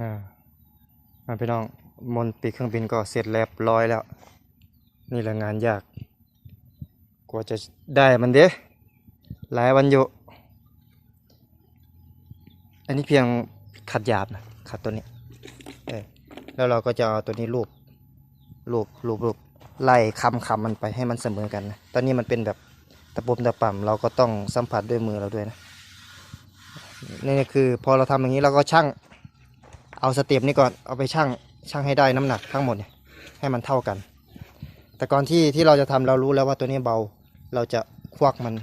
อ่าพี่น้องมนปีเครื่องบินก็เสร็จเรียบร้อยแล้ว นี่แหละงานยากกว่าจะได้มันเด้หลายวันอยู่อันนี้เพียงขัดหยาบนะขัดตัวนี้เออแล้วเราก็จะเอาตัวนี้รูปรูปรูปรูปไล่คำคำมันไปให้มันเสมอกันนะตอนนี้มันเป็นแบบตะปุ่มตะป่ำเราก็ต้องสัมผัสด้วยมือเราด้วยนะนี่คือพอเราทำอย่างนี้เราก็ชั่ง เอาสเต็ปนี้ก่อนเอาไปชั่งชั่งให้ได้น้ำหนักทั้งหมดเนี่ยให้มันเท่ากัน แต่ก่อนที่ที่เราจะทำเรารู้แล้วว่าตัวนี้เบาเราจะควักมัน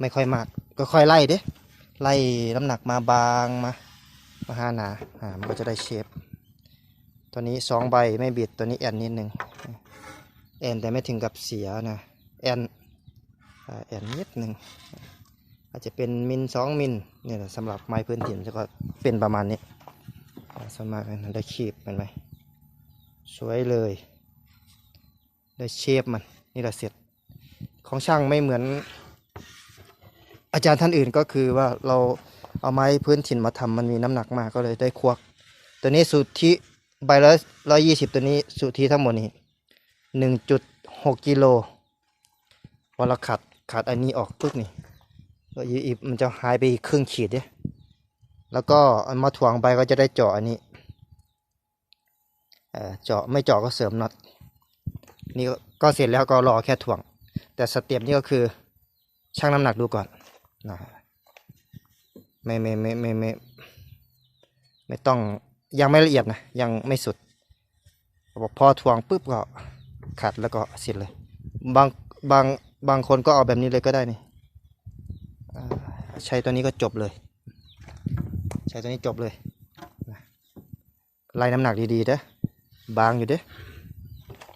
ไม่ค่อยมาก ก็ค่อยไล่เด้ไล่น้ำหนักมาบางมามาหาหนาอ่ามันก็จะได้เชฟตัวนี้สองใบไม่บิดตัวนี้แอนนิดนึงแอนแต่ไม่ถึงกับเสียนะแอนอ่าแอนนิดนึงอาจจะเป็นมิลสองมิลเนี่ยสำหรับไม้พื้นถิ่นจะก็เป็นประมาณนี้ สวนมากมันได้คีบเห็นไหมสวยเลย ได้เชฟมัน นี่แหละเสร็จ ของช่างไม่เหมือน อาจารย์ท่านอื่นก็คือว่าเราเอาไม้พื้นถิ่นมาทำมันมีน้ำหนักมากก็เลยได้ควัก ตัวนี้สุทธิใบละร้อยยี่สิบตัวนี้สุทธิทั้งหมดนี้หนึ่งจุดหกกิโลพอเราขัดขัดอันนี้ออกปุ๊บนี่ก็อีกมันจะหายไปอีกครึ่งขีดเนี่ย แล้วก็มาถ่วงใบก็จะได้เจาะอันนี้เจาะไม่เจาะก็เสริมน็อตนี่ก็เสร็จแล้วก็รอแค่ถ่วง แต่สเต็ปนี่ก็คือชั่งน้ำหนักดูก่อนนะไม่ไม่ไม่ไม่ไม่ไม่ต้องยังไม่ละเอียดนะยังไม่สุดบอกพอถ่วงปุ๊บก็ขัดแล้วก็เสร็จเลย บางบางบางคนก็เอาแบบนี้เลยก็ได้นี่ใช้ตัวนี้ก็จบเลย ใช้ตัวนี้จบเลยไล่น้ำหนักดีๆเด้อบางอยู่เด้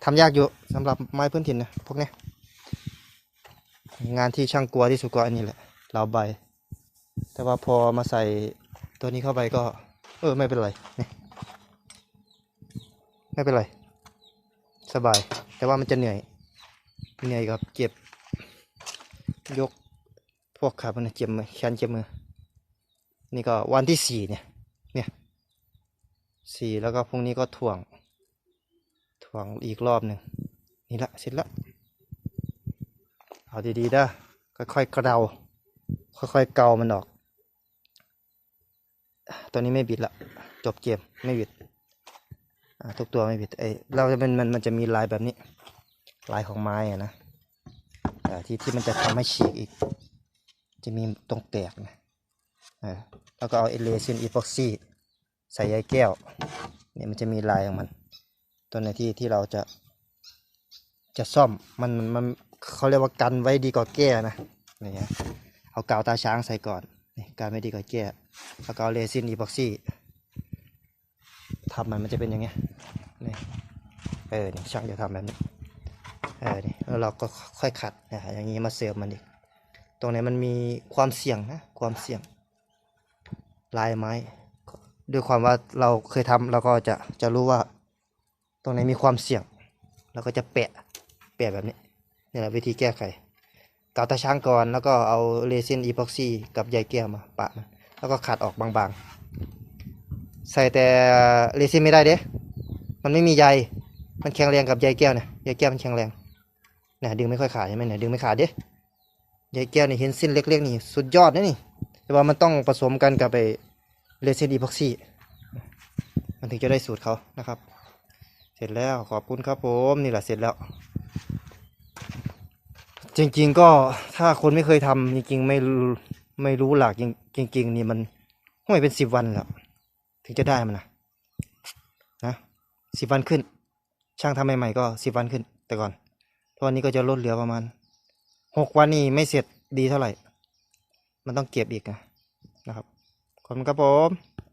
ทำยากอยู่สำหรับไม้พื้นถิ่นนะพวกเนี้ยงานที่ช่างกลัวที่สุดก็อันนี้แหละเราใบ แต่ว่าพอมาใส่ตัวนี้เข้าไปก็ เออไม่เป็นไรไม่เป็นไร สบาย แต่ว่ามันจะเหนื่อยเหนื่อยกับเจ็บยกพวกขามันเจ็บมือแขนเจ็บมือ นี่ก็วันที่สี่เนี่ย เนี่ยสี่แล้วก็พรุ่งนี้ก็ถ่วง ถ่วงอีกรอบหนึ่งนี่ละเสร็จละเอาดีๆด้อค่อยๆกระเกาค่อยๆเกามันออกตัวนี้ไม่บิดละ จบเกมไม่บิดทุกตัวไม่บิดไอเราจะเป็นมันมันจะมีลายแบบนี้ ลายของไม้อะนะที่ที่มันจะทำให้ฉีกอีก จะมีตรงแตกนะ แล้วก็เอาเอเลซินอีพ็อกซี่ใส่ใยแก้วเนี่ยมันจะมีลายของมัน ตัวไหนที่ที่เราจะจะซ่อมมันมันมันเขาเรียกว่ากันไว้ดีกว่าแก้นะนี่ฮะเอากาวตาช้างใส่ก่อนนี่กันไว้ดีกว่าแก้แล้วก็เอาเรซินอีพ็อกซี่ทำมันมันจะเป็นอย่างเงี้ยนี่เออนี่ช่างจะทำแบบนี้เออนี่แล้วเราก็ค่อยขัดนะฮะอย่างนี้มาเสริมมันอีกตรงไหนมันมีความเสี่ยงนะความเสี่ยง ลายไม้ ด้วยความว่าเราเคยทำเราก็จะจะรู้ว่า ตรงไหนมีความเสี่ยงเราก็จะแปะแปะแบบนี้นี่แหละวิธีแก้ไขกาวตาช้างก่อนแล้วก็เอาเรซินอีพ็อกซี่กับใยแก้วมาปะมันแล้วก็ขัดออกบางๆ ใส่แต่เรซินไม่ได้เด้ มันไม่มีใยมันแข็งแรงกับใยแก้วเนี่ยใยแก้วมันแข็งแรงเนี่ยดึงไม่ค่อยขาดใช่ไหมเนี่ยดึงไม่ขาดเด้ใยแก้วนี่เห็นเส้นเล็กๆนี่สุดยอดนะนี่ แต่ว่ามันต้องผสมกันกับไปเรซินอีพ็อกซี่มันถึงจะได้สูตรเขานะครับ เสร็จแล้วขอบคุณครับผมนี่แหละเสร็จแล้ว จริงๆก็ถ้าคนไม่เคยทำจริงๆไม่รู้ไม่รู้หลักจริงจริงๆนี่มันไม่เป็นสิบวันแล้วถึงจะได้มันนะนะสิบวันขึ้น ช่างทำใหม่ๆก็สิบวันขึ้น แต่ก่อนตอนนี้ก็จะลดเหลือประมาณหกวันนี่ไม่เสร็จดีเท่าไหร่ มันต้องเก็บอีกนะครับขอบคุณครับผม